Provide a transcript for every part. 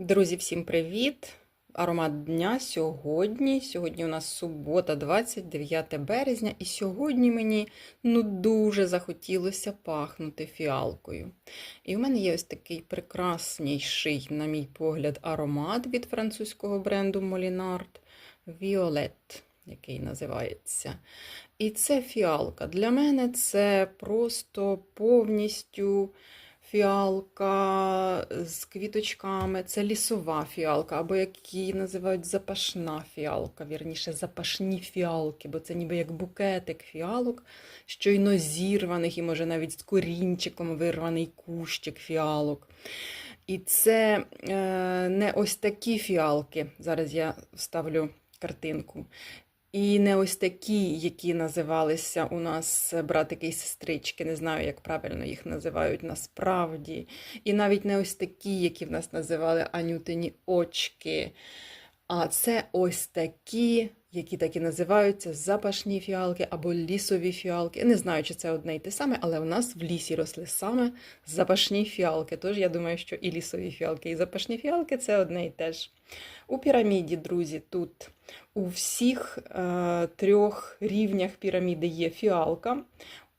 Друзі, всім привіт! Аромат дня сьогодні. Сьогодні у нас субота, 29 березня, і сьогодні мені ну дуже захотілося пахнути фіалкою. І в мене є ось такий прекрасніший, на мій погляд, аромат від французького бренду Molinard Violet, який називається. І це фіалка. Для мене це просто повністю фіалка з квіточками, це лісова фіалка, або як її називають запашна фіалка, вірніше, запашні фіалки, бо це ніби як букетик фіалок, щойно зірваних, і може навіть з корінчиком вирваний кущик фіалок. І це е, не ось такі фіалки. Зараз я вставлю картинку. І не ось такі, які називалися у нас братики і сестрички, не знаю, як правильно їх називають насправді. І навіть не ось такі, які в нас називали анютині очки. А це ось такі, які так і називаються запашні фіалки або лісові фіалки. Не знаю, чи це одне й те саме, але в нас в лісі росли саме запашні фіалки. Тож я думаю, що і лісові фіалки, і запашні фіалки це одне й те ж. У піраміді, друзі, тут у всіх е, трьох рівнях піраміди є фіалка.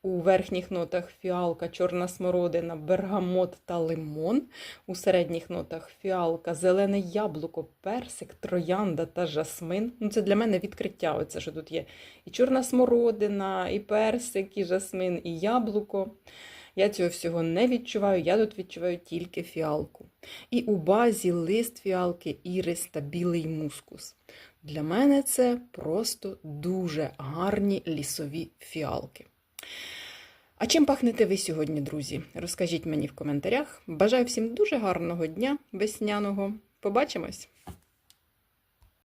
У верхніх нотах фіалка, чорна смородина, бергамот та лимон. У середніх нотах фіалка, зелене яблуко, персик, троянда та жасмин. Ну, Це для мене відкриття. Оце, що тут є і чорна смородина, і персик, і жасмин, і яблуко. Я цього всього не відчуваю, я тут відчуваю тільки фіалку. І у базі лист фіалки, ірис та білий мускус. Для мене це просто дуже гарні лісові фіалки. А чим пахнете ви сьогодні, друзі? Розкажіть мені в коментарях. Бажаю всім дуже гарного дня весняного. Побачимось!